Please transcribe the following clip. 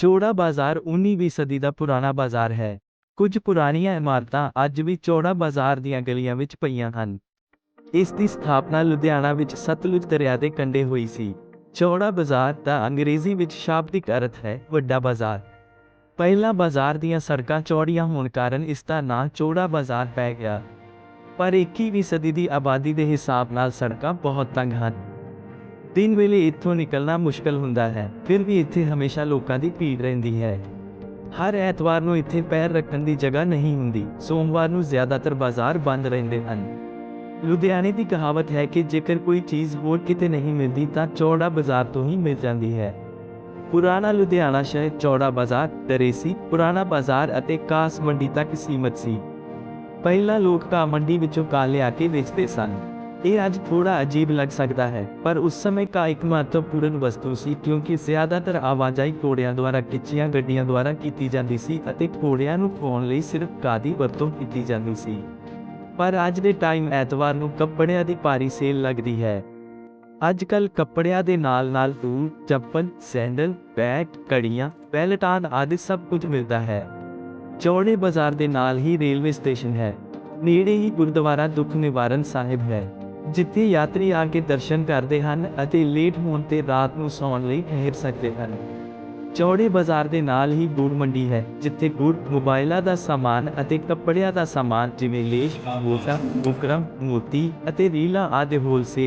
ਚੌੜਾ ਬਾਜ਼ਾਰ 19ਵੀਂ ਸਦੀ ਦਾ ਪੁਰਾਣਾ ਬਾਜ਼ਾਰ ਹੈ। ਕੁਝ ਪੁਰਾਣੀਆਂ ਇਮਾਰਤਾਂ ਅੱਜ ਵੀ ਚੌੜਾ ਬਾਜ਼ਾਰ ਦੀਆਂ ਗਲੀਆਂ ਵਿੱਚ ਪਈਆਂ ਹਨ। ਇਸ ਦੀ ਸਥਾਪਨਾ ਲੁਧਿਆਣਾ ਵਿੱਚ ਸਤਲੁਜ ਦਰਿਆ ਦੇ ਕੰਢੇ ਹੋਈ ਸੀ। ਚੌੜਾ ਬਾਜ਼ਾਰ ਦਾ ਅੰਗਰੇਜ਼ੀ ਵਿੱਚ ਸ਼ਾਬਦਿਕ ਅਰਥ ਹੈ ਵੱਡਾ ਬਾਜ਼ਾਰ। ਪਹਿਲਾਂ ਬਾਜ਼ਾਰ ਦੀਆਂ ਸੜਕਾਂ ਚੌੜੀਆਂ ਹੋਣ ਕਾਰਨ ਇਸ ਦਾ ਨਾਂ ਚੌੜਾ ਬਾਜ਼ਾਰ ਪੈ ਗਿਆ। ਪਰ 21ਵੀਂ ਸਦੀ ਦੀ ਆਬਾਦੀ ਦੇ ਹਿਸਾਬ ਨਾਲ ਸੜਕਾਂ ਬਹੁਤ ਤੰਗ ਹਨ। ਦਿਨ ਵੇਲੇ ਇੱਥੋਂ ਨਿਕਲਣਾ ਮੁਸ਼ਕਲ ਹੁੰਦਾ ਹੈ, ਫਿਰ ਵੀ ਇੱਥੇ ਹਮੇਸ਼ਾ ਲੋਕਾਂ ਦੀ ਭੀੜ ਰਹਿੰਦੀ ਹੈ। ਹਰ ਐਤਵਾਰ ਨੂੰ ਇੱਥੇ ਪੈਰ ਰੱਖਣ ਦੀ ਜਗ੍ਹਾ ਨਹੀਂ ਹੁੰਦੀ, ਸੋਮਵਾਰ ਨੂੰ ਜ਼ਿਆਦਾਤਰ ਬਾਜ਼ਾਰ ਬੰਦ ਰਹਿੰਦੇ ਹਨ। ਲੁਧਿਆਣੇ ਦੀ ਕਹਾਵਤ ਹੈ ਕਿ ਜੇਕਰ ਕੋਈ ਚੀਜ਼ ਹੋਰ ਕਿਤੇ ਨਹੀਂ ਮਿਲਦੀ ਤਾਂ ਚੌੜਾ ਬਾਜ਼ਾਰ ਤੋਂ ਹੀ ਮਿਲ ਜਾਂਦੀ ਹੈ। ਪੁਰਾਣਾ ਲੁਧਿਆਣਾ ਸ਼ਹਿਰ ਚੌੜਾ ਬਾਜ਼ਾਰ ਦਰੇਸੀ ਪੁਰਾਣਾ ਬਾਜ਼ਾਰ ਅਤੇ ਕਾਸ ਮੰਡੀ ਤੱਕ ਸੀਮਤ ਸੀ। ਪਹਿਲਾਂ ਲੋਕ ਘਾਹ ਮੰਡੀ ਵਿੱਚੋਂ ਘਾਹ ਲਿਆ ਕੇ ਵੇਚਦੇ ਸਨ। ਇਹ ਅੱਜ ਥੋੜਾ ਅਜੀਬ ਲੱਗ ਸਕਦਾ ਹੈ, ਪਰ ਉਸ ਸਮੇਂ ਘਾਹ ਇੱਕ ਮਹੱਤਵਪੂਰਨ ਵਸਤੂ ਸੀ ਕਿਉਂਕਿ ਜ਼ਿਆਦਾਤਰ ਆਵਾਜਾਈ ਘੋੜਿਆਂ ਦੁਆਰਾ ਖਿੱਚੀਆਂ ਗੱਡੀਆਂ ਦੁਆਰਾ ਕੀਤੀ ਜਾਂਦੀ ਸੀ ਅਤੇ ਘੋੜਿਆਂ ਨੂੰ ਪਾਉਣ ਲਈ ਸਿਰਫ ਘਾਹ ਦੀ ਵਰਤੋਂ ਕੀਤੀ ਜਾਂਦੀ ਸੀ। ਪਰ ਅੱਜ ਦੇ ਟਾਈਮ ਐਤਵਾਰ ਨੂੰ ਕੱਪੜਿਆਂ ਦੀ ਭਾਰੀ ਸੇਲ ਲੱਗਦੀ ਹੈ। ਅੱਜ ਕੱਲ ਕੱਪੜਿਆਂ ਦੇ ਨਾਲ ਨਾਲ ਬੂਟ ਚੱਪਲ, ਸੈਂਡਲ ਬੈਗ ਕੜੀਆਂ ਪੈਲਟਾਨ ਆਦਿ ਸਭ ਕੁਝ ਮਿਲਦਾ ਹੈ। ਚੌੜੇ ਬਾਜ਼ਾਰ ਦੇ ਨਾਲ ਹੀ ਰੇਲਵੇ ਸਟੇਸ਼ਨ ਹੈ। ਨੇੜੇ ਹੀ ਗੁਰਦੁਆਰਾ ਦੁੱਖ ਨਿਵਾਰਨ ਸਾਹਿਬ ਹੈ। ਜਿੱਥੇ ਯਾਤਰੀ ਆ ਕੇ ਦਰਸ਼ਨ ਕਰਦੇ ਹਨ ਅਤੇ ਲੇਟ ਹੋਣ ਤੇ ਰਾਤ ਨੂੰ ਸੌਣ ਲਈ ਠਹਿਰ ਸਕਦੇ ਹਨ। ਚੌੜੇ ਬਾਜ਼ਾਰ ਦੇ ਨਾਲ ਹੀ ਗੁੜ ਮੰਡੀ ਹੈ, ਜਿੱਥੇ ਗੁੜ ਮੋਬਾਈਲਾਂ ਦਾ ਸਾਮਾਨ ਅਤੇ ਕੱਪੜਿਆਂ ਦਾ ਸਾਮਾਨ ਜਿਵੇਂ ਲੇਸ਼ ਮੋਜ਼ਾ ਬੁਕਰਮ ਮੋਤੀ ਅਤੇ ਰੀਲਾ ਆਦਿ ਹੋਲਸੇਲ